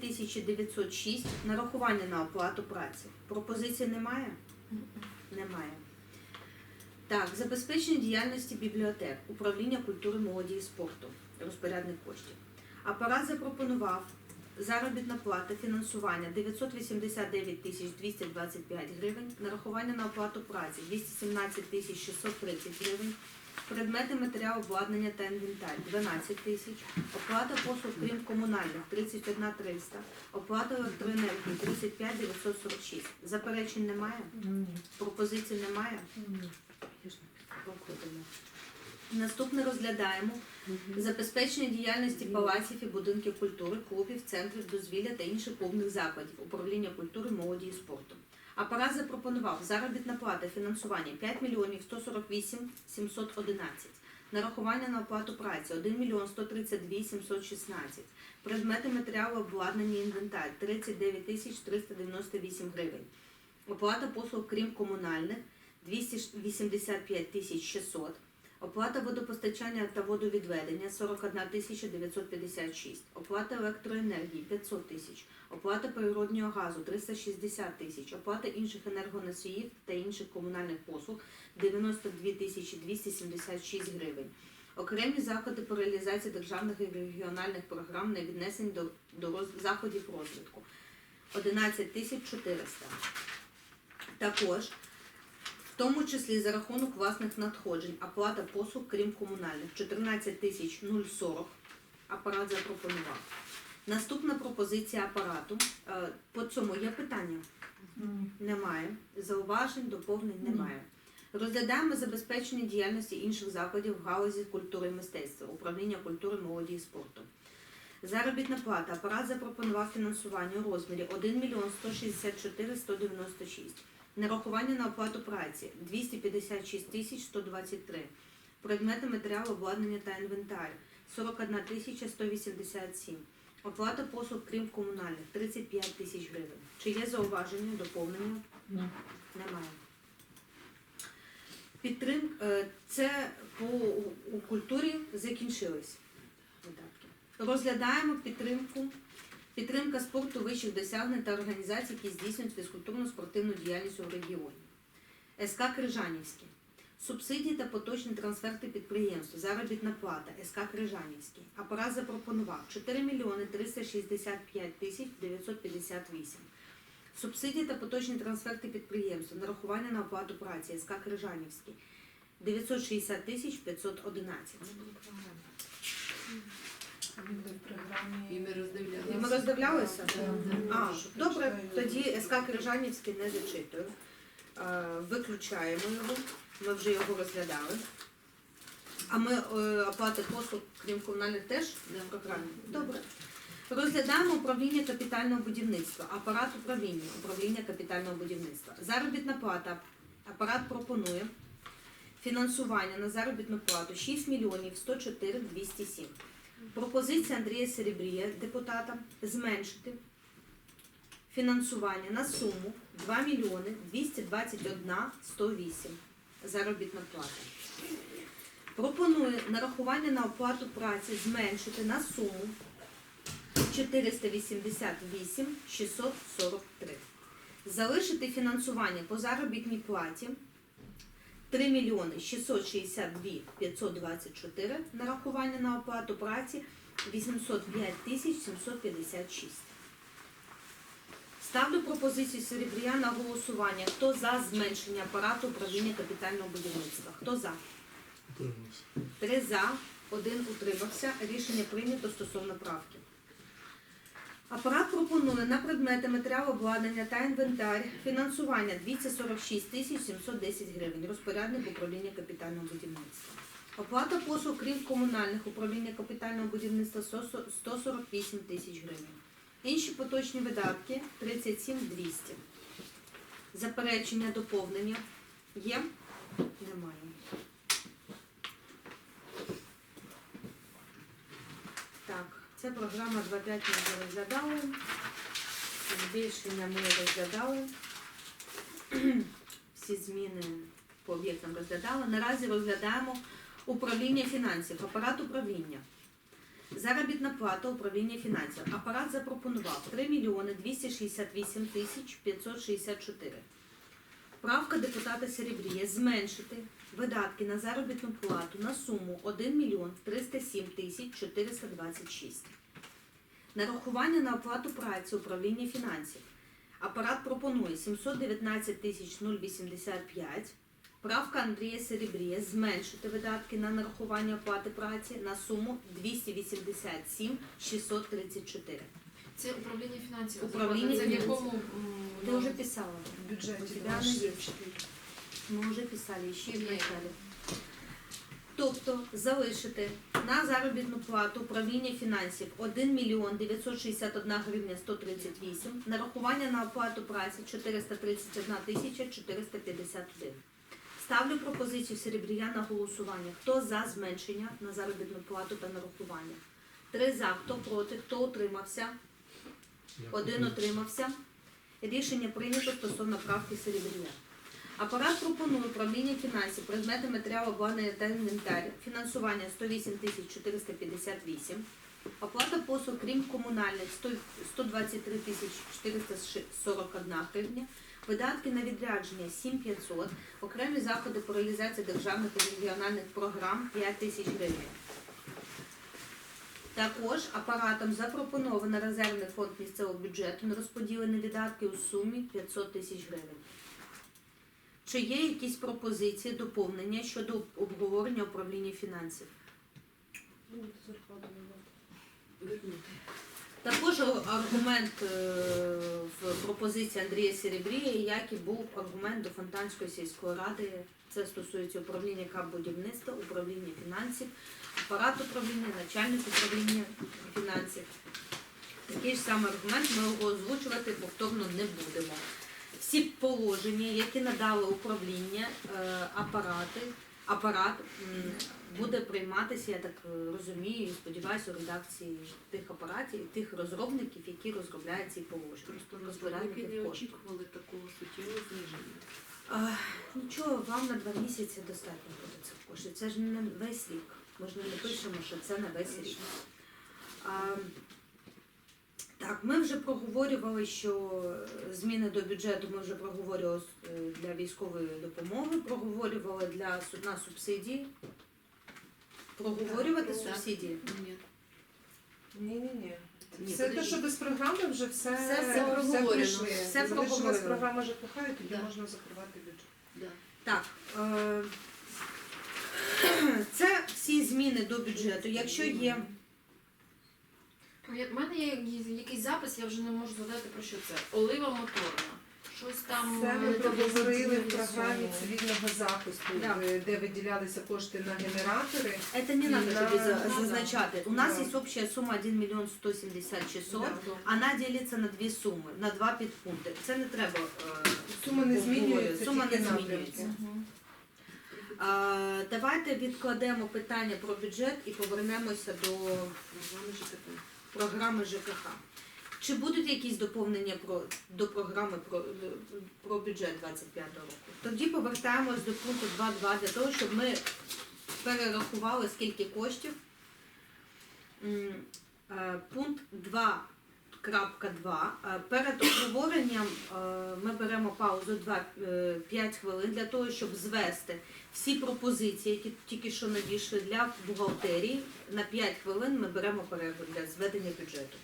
2906 нарахування на оплату праці. Пропозицій немає? Немає. Так, забезпечення діяльності бібліотек, управління культури, молоді і спорту, розпорядник коштів. Апарат запропонував заробітна плата, фінансування 989 тисяч 225 гривень, нарахування на оплату праці 217 тисяч 630 гривень, предмети матеріал обладнання та інвентар 12 тисяч, оплата послуг крім комунальних 31 300, оплата електроенергії 35 946. Заперечень немає? Ні. Пропозицій немає? Ні. Проходимо. Наступне розглядаємо забезпечення діяльності палаців і будинків культури, клубів, центрів дозвілля та інших клубних закладів, управління культури, молоді і спорту. Апарат запропонував заробітна плата фінансування 5 мільйонів 148 711, нарахування на оплату праці 1 мільйон 132 716, предмети матеріалу обладнання інвентар 39 тисяч 398 гривень, оплата послуг крім комунальних 285 тисяч 600, Оплата водопостачання та водовідведення 41 тисяча 956, оплата електроенергії 500 тисяч, оплата природнього газу 360 тисяч, оплата інших енергоносіїв та інших комунальних послуг 92 тисячі 276 гривень. Окремі заходи по реалізації державних і регіональних програм не віднесені до, до роз- заходів розвитку 11 тисяч 400. Також тому числі за рахунок власних надходжень, оплата послуг, крім комунальних, 14 тисяч 040 апарат запропонував. Наступна пропозиція апарату. Е, По цьому є питання? Немає. Зауважень, доповнень немає. Розглядаємо забезпечення діяльності інших закладів в галузі культури і мистецтва, управління культури, молоді і спорту. Заробітна плата. Апарат запропонував фінансування у розмірі 1 мільйон 164 196. Нарахування на оплату праці 256 тисяч 123. Предмети матеріалу обладнання та інвентар 41 тисяча 187. Оплата послуг крім комунальних 35 тисяч гривень. Чи є зауваження, доповнення? Ні. Немає. Підтрим... е, Це по у культурі закінчились видатки. Розглядаємо підтримку. Підтримка спорту вищих досягнень та організацій, які здійснюють фізкультурно-спортивну діяльність у регіоні. СК Крижанівське. Субсидії та поточні трансферти підприємств, заробітна плата, СК Крижанівський. Апарат запропонував 4 мільйони 365 тисяч 958. Субсидії та поточні трансферти підприємств, нарахування на оплату праці, СК Крижанівський. 960 тисяч 511. І ми роздивлялися. І ми роздивлялися? А, добре, тоді СК Крижанівський не зачитую. Е, Виключаємо його, ми вже його розглядали. А ми е, оплати послуг, крім комунальних, теж не в програмі? Добре. Розглядаємо управління капітального будівництва, апарат управління, управління капітального будівництва. Заробітна плата. Апарат пропонує фінансування на заробітну плату 6 мільйонів 104 207. Пропозиція Андрія Серебрія, депутата, зменшити фінансування на суму 2 мільйони 221 108 заробітна плата. Пропонує нарахування на оплату праці зменшити на суму 488 643. Залишити фінансування по заробітній платі 3 мільйони 662 524 нарахування на оплату праці 805 тисяч 756. Ставлю пропозицію Серебрія на голосування. Хто за зменшення апарату управління капітального будівництва? Хто за? Три за, один утримався. Рішення прийнято стосовно правки. Апарат пропонує на предмети матеріалу обладнання та інвентар фінансування 246 тисяч 710 гривень. Розпорядник управління капітального будівництва. Оплата послуг, крім комунальних управління капітального будівництва 148 тисяч гривень. Інші поточні видатки 37 200. Заперечення, доповнення є? Немає. Так, це програма 2.5 ми розглядали. Збільшення ми розглядали. Всі зміни по об'єктам розглядали. Наразі розглядаємо управління фінансів, апарат управління. Заробітна плата управління фінансів. Апарат запропонував 3 мільйони 268 тисяч 564. Правка депутата Серебрія зменшити видатки на заробітну плату на суму 1 мільйон 307 тисяч 426. Нарахування на оплату праці управління фінансів. Апарат пропонує 719 тисяч 085. Правка Андрія Серебрія зменшити видатки на нарахування оплати праці на суму 287 634. Це управління фінансів. Управління Це в фінансів. якому м, Ты ну, уже писала. В бюджеті У есть. Ми вже писали, ще й Є. писали. Тобто залишити на заробітну плату управління фінансів 1 мільйон 961 гривня 138, нарахування на оплату праці 431 тисяча 451. Ставлю пропозицію Серебрія на голосування. Хто за зменшення на заробітну плату та нарахування? Три за, хто проти, хто утримався? Один утримався. Рішення прийнято стосовно правки Серебрія. Апарат пропонує управління фінансів, предмети матеріалу обладнання та інвентар, фінансування 108 тисяч 458, оплата послуг, крім комунальних, 123 тисяч 441 гривня, видатки на відрядження 7500, окремі заходи по реалізації державних і регіональних програм 5 тисяч гривень. Також апаратом запропоновано резервний фонд місцевого бюджету на розподілені видатки у сумі 500 тисяч гривень. Чи є якісь пропозиції, доповнення щодо обговорення управління фінансів? Також аргумент е, в пропозиції Андрія Серебрія, як і був аргумент до Фонтанської сільської ради. Це стосується управління капбудівництва, управління фінансів, апарат управління, начальник управління фінансів. Такий ж самий аргумент ми його озвучувати повторно не будемо. Всі положення, які надали управління, е, апарати, апарат буде прийматися, я так е, розумію, і сподіваюся, у редакції тих апаратів, і тих розробників, які розробляють ці положення. Просто не очікували такого суттєвого зниження. А, нічого, вам на два місяці достатньо буде цих коштів. Це ж не весь рік. Ми ж не пишемо, що це на весь рік. А, так, ми вже проговорювали, що зміни до бюджету ми вже проговорювали е, для військової допомоги, проговорювали для на субсидії. Проговорювати Так. субсидії. Ні. Ні, ні, ні. Ні, Все те, подожди. що без програми, вже все, Все- все проговорено. пройшли. Все Залишилась проговорено. програма ЖКХ, і тоді Да. можна закривати бюджет. Да. Так, е, зміни до бюджету. Якщо є У мене є якийсь- запис, я вже не можу згадати про що це. Олива моторна. Щось там. Це ми е, проговорили в програмі цивільного захисту, Да. де- де виділялися кошти на генератори. Это не надо Да. за- да. зазначати. У нас Да. є общая сума 1 мільйон 170 600, Да. вона ділиться на дві суми, на два підпункти. Це не треба. е, Сума не обговорювати. змінюється, Сума не тільки змінюється. Мгм. Давайте відкладемо питання про бюджет і повернемося до програми ЖКХ. Чи будуть якісь доповнення про до програми про про бюджет 25 року? Тоді повертаємось до пункту 2.2 для того, щоб ми перерахували скільки коштів. Е, пункт 2. Крапка 2. Е, перед обговоренням е, ми беремо паузу 5 е, хвилин для того, щоб звести всі пропозиції, які тільки що надійшли для бухгалтерії. На 5 хвилин ми беремо перерву для зведення бюджету.